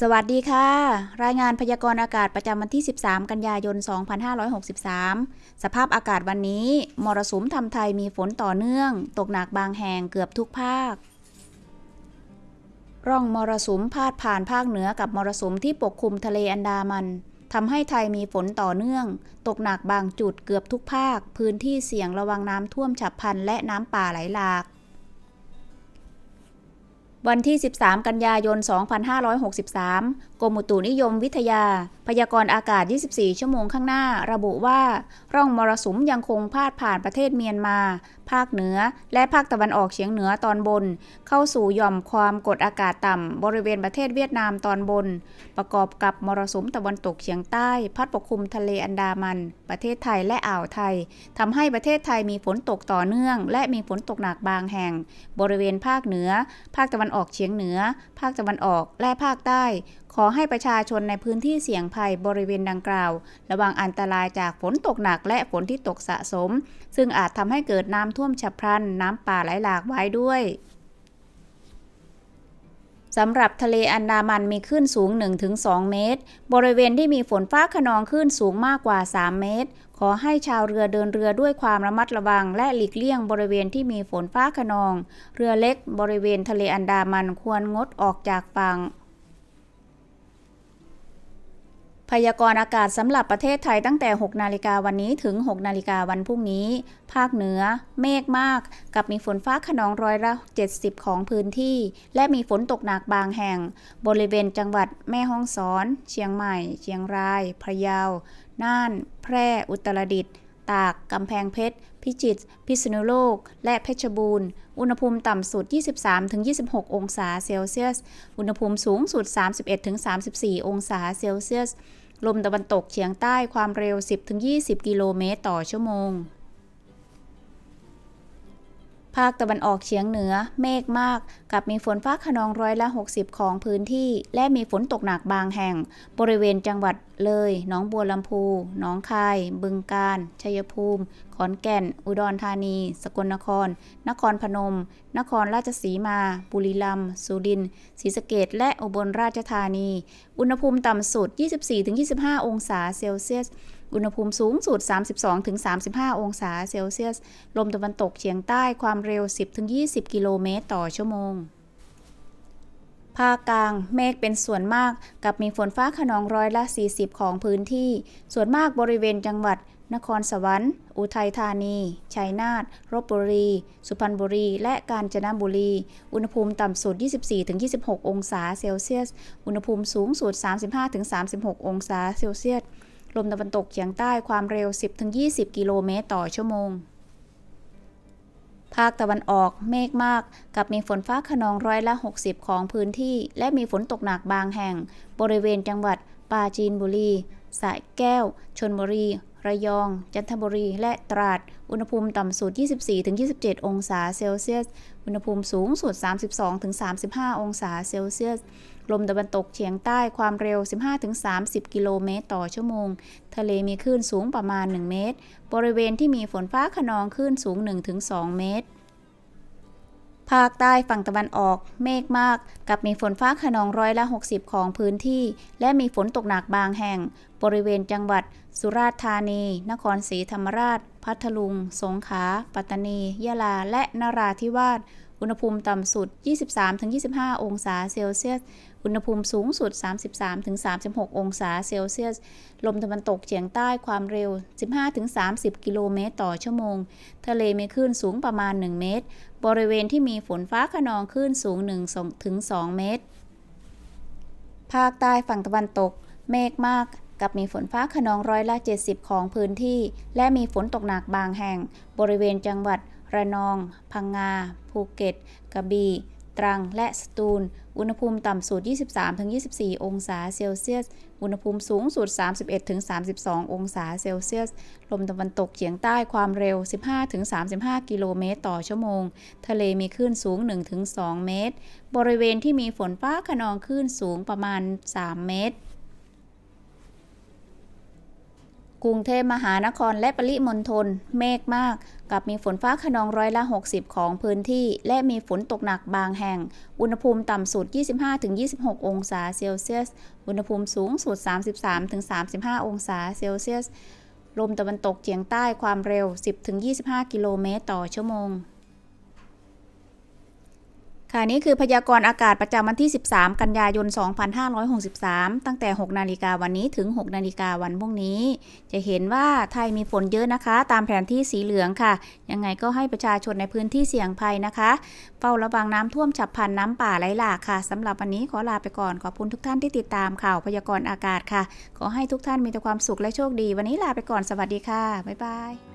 สวัสดีค่ะ รายงานพยากรณ์อากาศประจำวันที่ 13 กันยายน 2563 สภาพอากาศวันนี้ มรสุมทำไทยมีฝนต่อเนื่อง ตกหนักบางแห่งเกือบทุกภาค ร่องมรสุมพาดผ่านภาคเหนือกับมรสุมที่ปกคลุมทะเลอันดามันทำให้ไทยมีฝนต่อเนื่อง ตกหนักบางจุดเกือบทุกภาค พื้นที่เสี่ยงระวังน้ำท่วมฉับพลันและน้ำป่าไหลหลาก วันที่ 13 กันยายน 2563 กรมอุตุนิยมวิทยา พยากรณ์อากาศ 24 ชั่วโมงข้างหน้า ระบุว่า ร่องมรสุมยังคงพาดผ่านประเทศเมียนมา ภาคเหนือ และภาคตะวันออกเฉียงเหนือตอนบน เข้าสู่หย่อมความกดอากาศต่ำ บริเวณประเทศเวียดนามตอนบน ประกอบกับมรสุมตะวันตกเฉียงใต้ พัดปกคลุมทะเลอันดามัน ประเทศไทยและอ่าวไทยทำให้ประเทศไทยมีฝนตกต่อเนื่อง และมีฝนตกหนักบางแห่ง บริเวณภาคเหนือ ภาคตะวันออกเฉียงเหนือ ภาคตะวันออกและภาคใต้ ขอให้ประชาชนในพื้นที่เสี่ยงภัยบริเวณดังกล่าว ระวังอันตรายจากฝนตกหนักและฝนที่ตกสะสม ซึ่งอาจทำให้เกิดน้ำท่วมฉับพลัน น้ำป่าไหลหลากไว้ด้วย สำหรับทะเลอันดามันมีคลื่นสูง 1-2 เมตร บริเวณที่มีฝนฟ้าขนองคลื่นสูงมากกว่า 3 เมตร ขอให้ชาวเรือเดินเรือด้วยความระมัดระวัง และหลีกเลี่ยงบริเวณที่มีฝนฟ้าขนอง เรือเล็กบริเวณทะเลอันดามันควรงดออกจากฝั่ง พยากรณ์อากาศสำหรับประเทศไทยตั้งแต่ 6 นาฬิกาวันนี้ถึง 6 นาฬิกาวันพรุ่งนี้ ภาคเหนือ เมฆมาก กับมีฝนฟ้าขนองร้อยละ 70 ของพื้นที่ และมีฝนตกหนักบางแห่ง บริเวณจังหวัดแม่ฮ่องสอน เชียงใหม่ เชียงราย พะเยา น่าน แพร่ อุตรดิตถ์ตาก กำแพงเพชร พิจิตร พิษณุโลก และเพชรบูรณ์ อุณหภูมิต่ำสุด 23-26 องศาเซลเซียส อุณหภูมิสูงสุด 31-34 องศาเซลเซียส ลมตะวันตกเฉียงใต้ความเร็ว 10-20 กิโลเมตรต่อชั่วโมง ภาคตะวันออกเฉียงเหนือ เมฆมาก กับมีฝนฟ้าขนองร้อยละ 60 ของพื้นที่ และมีฝนตกหนักบางแห่ง บริเวณจังหวัดเลยหนองบัวลำพูหนองคาย บึงกาฬชัยภูมิ ขอนแก่น อุดรธานี สกลนคร นครพนม นครราชสีมา บุรีรัมย์สุรินทร์ศรีสะเกษและอุบลราชธานี อุณหภูมิต่ำสุด 24-25 องศาเซลเซียส อุณหภูมิสูงสุด 32-35 องศาเซลเซียส ลมตะวันตกเฉียงใต้ความเร็ว 10-20 กิโลเมตรต่อชั่วโมงภาคกลางเมฆเป็นส่วนมากกับมีฝนฟ้าขนองร้อยละ 40 ของพื้นที่ ส่วนมากบริเวณจังหวัด นครสวรรค์ อุทัยธานี ชัยนาทรบบุรี สุพรรณบุรี และกาญจนบุรี อุณหภูมิต่ำสุด 24-26 องศาเซลเซียส อุณหภูมิสูงสุด 35-36 องศาเซลเซียส ลมตะวันตกเฉียงใต้ความเร็ว 10-20 กิโลเมตรต่อชั่วโมง ภาคตะวันออกเมฆมาก กับมีฝนฟ้าขนองร้อยละ 60 ของพื้นที่ และมีฝนตกหนักบางแห่ง บริเวณจังหวัดปราจีนบุรี สระแก้ว ชนบุรี ระยอง จันทบุรี และตราด อุณหภูมิต่ำสุด 24-27 องศาเซลเซียส อุณหภูมิสูงสุด 32-35 องศาเซลเซียส ลมตะวันตกเฉียงใต้ความเร็ว 15-30 กิโลเมตรต่อชั่วโมง ทะเลมีคลื่นสูงประมาณ 1 เมตร บริเวณที่มีฝนฟ้าขนองคลื่นสูง 1-2 เมตร ภาคใต้ฝั่งตะวันออก เมฆมาก กับมีฝนฟ้าขนองร้อยละ 60 ของพื้นที่ และมีฝนตกหนักบางแห่ง บริเวณจังหวัด สุราษฎร์ธานี นครศรีธรรมราช พัทลุง สงขลาปัตตานี ยะลา และนราธิวาส อุณหภูมิต่ำสุด 23-25 องศาเซลเซียส อุณหภูมิสูงสุด 33-36 องศาเซลเซียส ลมตะวันตกเฉียงใต้ความเร็ว 15-30 กิโลเมตรต่อชั่วโมง ทะเลมีคลื่นสูงประมาณ 1 เมตร บริเวณที่มีฝนฟ้าขนองคลื่นสูง 1-2 เมตร ภาคใต้ฝั่งตะวันตก เมฆมากกับมีฝนฟ้าขนองร้อยละ 70 ของพื้นที่ และมีฝนตกหนักบางแห่ง บริเวณจังหวัด ระนอง พังงา ภูเก็ต กระบี่ ตรัง และสตูล อุณหภูมิต่ำสุด 23-24 องศาเซลเซียส อุณหภูมิสูงสุด 31-32 องศาเซลเซียส ลมตะวันตกเฉียงใต้ความเร็ว 15-35 กิโลเมตรต่อชั่วโมง ทะเลมีคลื่นสูง 1-2 เมตร บริเวณที่มีฝนฟ้าขนองคลื่นสูงประมาณ 3 เมตร กรุงเทพมหานครและปริมณฑลเมฆมาก กับมีฝนฟ้าขนองร้อยละ 60 ของพื้นที่ และมีฝนตกหนักบางแห่ง อุณหภูมิต่ำสุด 25-26 องศาเซลเซียส อุณหภูมิสูงสุด 33-35 องศาเซลเซียส ลมตะวันตกเฉียงใต้ความเร็ว 10-25 กิโลเมตรต่อชั่วโมง ค่ะนี่คือพยากรณ์อากาศประจำวันที่ 13 กันยายน 2563 ตั้งแต่ 6 นาฬิกาวันนี้ถึง 6 นาฬิกาวันพรุ่งนี้ จะเห็นว่าไทยมีฝนเยอะนะคะ ตามแผนที่สีเหลืองค่ะ ยังไงก็ให้ประชาชนในพื้นที่เสี่ยงภัยนะคะ เฝ้าระวังน้ำท่วมฉับพลันน้ำป่าไหลหลากค่ะสำหรับวันนี้ขอลาไปก่อนขอบคุณทุกท่านที่ติดตามข่าวพยากรณ์อากาศค่ะ ขอให้ทุกท่านมีแต่ความสุขและโชคดี วันนี้ลาไปก่อนสวัสดีค่ะบ๊ายบาย